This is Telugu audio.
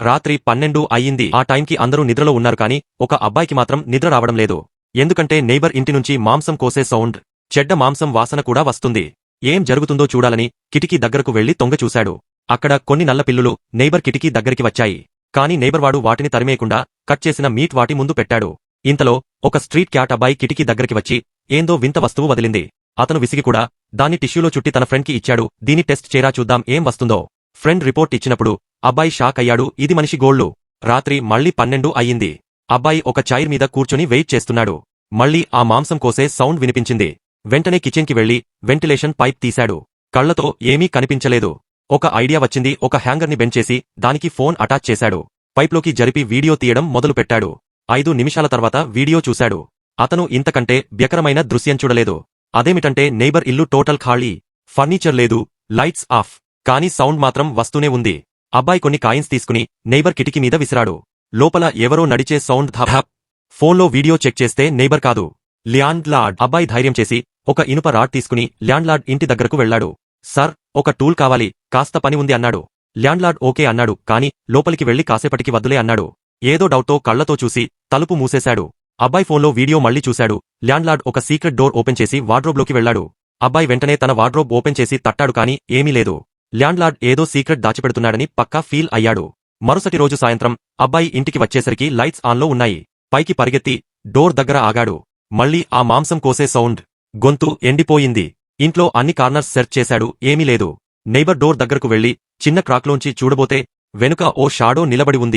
రాత్రి పన్నెండు అయ్యింది. ఆ టైంకి అందరూ నిద్రలో ఉన్నారు కాని ఒక అబ్బాయికి మాత్రం నిద్ర రావడం లేదు. ఎందుకంటే నైబర్ ఇంటి నుంచి మాంసం కోసే సౌండ్ చెడ్డ మాంసం వాసన కూడా వస్తుంది. ఏం జరుగుతుందో చూడాలని కిటికీ దగ్గరకు వెళ్ళి తొంగ చూశాడు. అక్కడ కొన్ని నల్ల పిల్లులు నైబర్ కిటికీ దగ్గరికి వచ్చాయి. కాని నేబర్వాడు వాటిని తరిమేయకుండా కట్ చేసిన మీట్ వాటి ముందు పెట్టాడు. ఇంతలో ఒక స్ట్రీట్ క్యాట్ అబ్బాయి కిటికీ దగ్గరికి వచ్చి ఏందో వింత వస్తువు వదిలింది. అతను విసిగి కూడా దాన్ని టిష్యూలో చుట్టి తన ఫ్రెండ్కి ఇచ్చాడు. దీని టెస్ట్ చేరా చూద్దాం. ఏం వస్తుందో. ఫ్రెండ్ రిపోర్ట్ ఇచ్చినప్పుడు అబ్బాయి షాక్ అయ్యాడు ఇది మనిషి గోళ్ళు రాత్రి మళ్ళీ పన్నెండు అయ్యింది. అబ్బాయి ఒక చైర్ మీద కూర్చుని వెయిట్ చేస్తున్నాడు. మళ్ళీ ఆ మాంసం కోసే సౌండ్ వినిపించింది. వెంటనే కిచెన్కి వెళ్ళి వెంటిలేషన్ పైప్ తీశాడు. కళ్ళతో ఏమీ కనిపించలేదు. ఒక ఐడియా వచ్చింది ఒక హ్యాంగర్ని బెంచేసి దానికి ఫోన్ అటాచ్ చేశాడు. పైప్లోకి జరిపి వీడియో తీయడం మొదలుపెట్టాడు. ఐదు నిమిషాల తర్వాత వీడియో చూశాడు. అతను ఇంతకంటే వ్యకరమైన దృశ్యం చూడలేదు. అదేమిటంటే నేబర్ ఇల్లు టోటల్ ఖాళీ. ఫర్నిచర్ లేదు లైట్స్ ఆఫ్. కానీ సౌండ్ మాత్రం వస్తూనే ఉంది. అబ్బాయి కొన్ని కాయిన్స్ తీసుకుని నైబర్ కిటికీ మీద విసిరాడు. లోపల ఎవరో నడిచే సౌండ్ ధాప్ ఫోన్లో వీడియో చెక్ చేస్తే నైబర్ కాదు. ల్యాండ్లార్డ్ అబ్బాయి ధైర్యం చేసి ఒక ఇనుప రాడ్ తీసుకుని ల్యాండ్లార్డ్ ఇంటి దగ్గరకు వెళ్ళాడు సర్ ఒక టూల్ కావాలి. కాస్త పని ఉంది అన్నాడు. ల్యాండ్లార్డ్ ఓకే అన్నాడు కాని లోపలికి వెళ్ళి కాసేపటికి వద్దులే అన్నాడు. ఏదో డౌట్తో కళ్ళతో చూసి తలుపు మూసేశాడు. అబ్బాయి ఫోన్లో వీడియో మళ్ళీ చూశాడు. ల్యాండ్లార్డ్ ఒక సీక్రెట్ డోర్ ఓపెన్ చేసి వార్డ్రోబ్లోకి వెళ్ళాడు అబ్బాయి వెంటనే తన వార్డ్రోబ్ ఓపెన్ చేసి తట్టాడు కాని ఏమీ లేదు. ల్యాండ్లార్డ్ ఏదో సీక్రెట్ దాచిపెడుతున్నాడని పక్కా ఫీల్ అయ్యాడు. మరుసటి రోజు సాయంత్రం అబ్బాయి ఇంటికి వచ్చేసరికి లైట్స్ ఆన్లో ఉన్నాయి. పైకి పరిగెత్తి డోర్ దగ్గర ఆగాడు. మళ్ళీ ఆ మాంసం కోసే సౌండ్. గొంతు ఎండిపోయింది. ఇంట్లో అన్ని కార్నర్స్ సెర్చ్ చేశాడు. ఏమీ లేదు. నైబర్ డోర్ దగ్గరకు వెళ్ళి చిన్న క్రాక్లోంచి చూడబోతే వెనుక ఓ షాడో నిలబడి ఉంది.